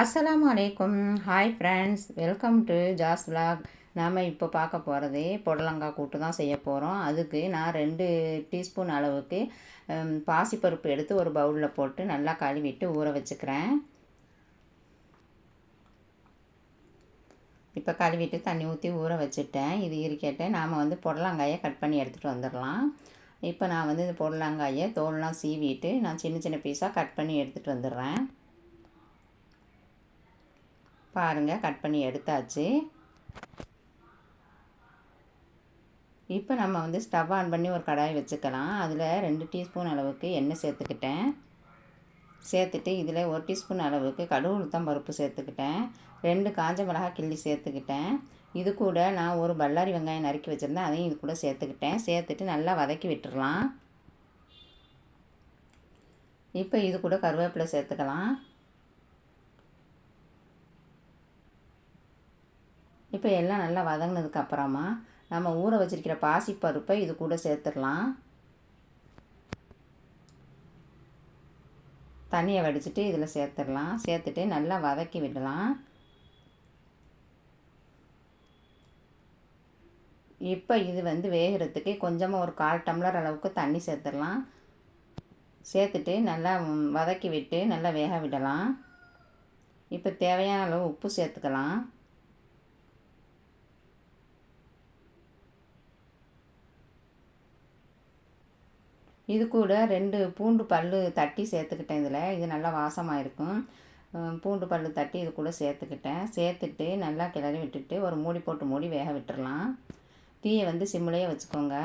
அஸ்லாம் வலைக்கும் hi friends welcome to ஜாஸ் விலாக் நாம் இப்போ பார்க்க போகிறது புடலங்காய் கூட்டு தான் செய்ய போகிறோம் அதுக்கு நான் ரெண்டு டீஸ்பூன் அளவுக்கு பாசிப்பருப்பு எடுத்து ஒரு பவுலில் போட்டு நல்லா கழுவிட்டு ஊற வச்சுக்கிறேன். இப்போ கழுவிட்டு தண்ணி ஊற்றி ஊற வச்சுட்டேன். இது இருக்கட்டேன் நாம் வந்து புடலங்காயை கட் பண்ணி எடுத்துகிட்டு வந்துடலாம். இப்போ நான் வந்து இந்த புடலங்காயை தோல்லாம் சீவிட்டு நான் சின்ன சின்ன பீஸாக கட் பண்ணி எடுத்துகிட்டு வந்துடுறேன். பாருங்கள் கட் பண்ணி எடுத்தாச்சு. இப்போ நம்ம வந்து ஸ்டவ் ஆன் பண்ணி ஒரு கடாய் வச்சுக்கலாம். அதில் ரெண்டு டீஸ்பூன் அளவுக்கு எண்ணெய் சேர்த்துக்கிட்டேன். சேர்த்துட்டு இதில் ஒரு டீஸ்பூன் அளவுக்கு கடுகு உளுத்தம் பருப்பு சேர்த்துக்கிட்டேன். ரெண்டு காஞ்ச மிளகாய் கிள்ளி சேர்த்துக்கிட்டேன். இது கூட நான் ஒரு பல்லாரி வெங்காயம் நறுக்கி வச்சுருந்தேன். அதையும் இது கூட சேர்த்துக்கிட்டேன். சேர்த்துட்டு நல்லா வதக்கி விட்டுடலாம் இப்போ இது கூட கருவேப்பிலை சேர்த்துக்கலாம். இப்போ எல்லாம் நல்லா வதங்கினதுக்கு அப்புறமா நம்ம ஊற வச்சிருக்கிற பாசிப்பருப்பை இது கூட சேர்த்துடலாம். தண்ணியை வடிச்சிட்டு இதில் சேர்த்துடலாம். சேர்த்துட்டு நல்லா வதக்கி விடலாம். இப்போ இது வந்து வேகிறதுக்கு கொஞ்சமாக ஒரு கால் டம்ளர் அளவுக்கு தண்ணி சேர்த்துடலாம். சேர்த்துட்டு நல்லா வதக்கி விட்டு நல்லா வேக விடலாம். இப்போ தேவையான அளவு உப்பு சேர்த்துக்கலாம். இது கூட ரெண்டு பூண்டு பல் தட்டி சேர்த்துக்கிட்டேன் இதில். இது நல்லா வாசமாக இருக்கும். பூண்டு பல் தட்டி இது கூட சேர்த்துக்கிட்டேன். சேர்த்துட்டு நல்லா கிளறி விட்டுட்டு ஒரு மூடி போட்டு மூடி வேக விட்டுடலாம் தீயை வந்து சிம்மிலேயே வச்சுக்கோங்க.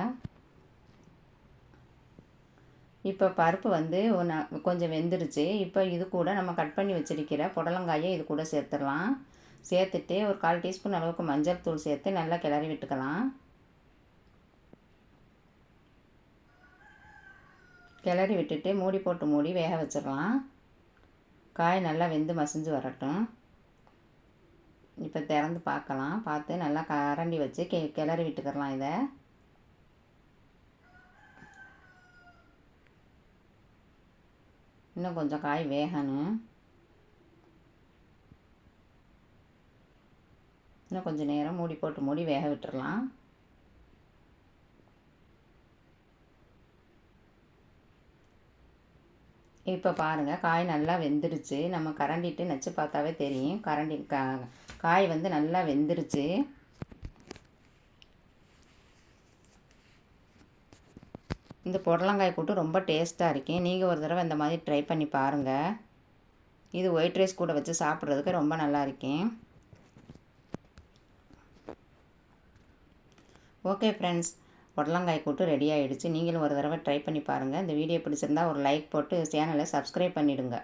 இப்போ பருப்பு வந்து ஒன்று கொஞ்சம் வெந்துருச்சு. இப்போ இது கூட நம்ம கட் பண்ணி வச்சிருக்கிற புடலங்காயை இது கூட சேர்த்துடலாம். சேர்த்துட்டு ஒரு கால் டீஸ்பூன் அளவுக்கு மஞ்சள் தூள் சேர்த்து நல்லா கிளறி விட்டுக்கலாம். கிளறி விட்டுட்டு மூடி போட்டு மூடி வேக வச்சிடலாம். காய் நல்லா வெந்து மசிஞ்சு வரட்டும். இப்போ திறந்து பார்க்கலாம். பார்த்து நல்லா கரண்டி வச்சு கெ கிளறி விட்டுக்கிறலாம் இதை. இன்னும் கொஞ்சம் காய் வேகணும். இன்னும் கொஞ்சம் நேரம் மூடி போட்டு மூடி வேக விட்டுறலாம். இப்போ பாருங்கள் காய் நல்லா வெந்துருச்சு. நம்ம கரண்டிட்டு நச்சு பார்த்தாவே தெரியும். கரண்டி கா காய் வந்து நல்லா வெந்துருச்சு. இந்த புடலங்காய் கூட்டு ரொம்ப டேஸ்ட்டாக இருக்கும் நீங்கள் ஒரு தடவை இந்த மாதிரி ட்ரை பண்ணி பாருங்கள் இது ஒயிட் ரைஸ் கூட வச்சு சாப்பிட்றதுக்கு ரொம்ப நல்லா இருக்கும் ஓகே ஃப்ரெண்ட்ஸ். புடலங்காய் கூட்டு ரெடி ஆகிடுச்சு நீங்களும் ஒரு தடவை ட்ரை பண்ணி பாருங்கள் இந்த வீடியோ பிடிச்சிருந்தா ஒரு லைக் போட்டு சேனலை சப்ஸ்கிரைப் பண்ணிவிடுங்க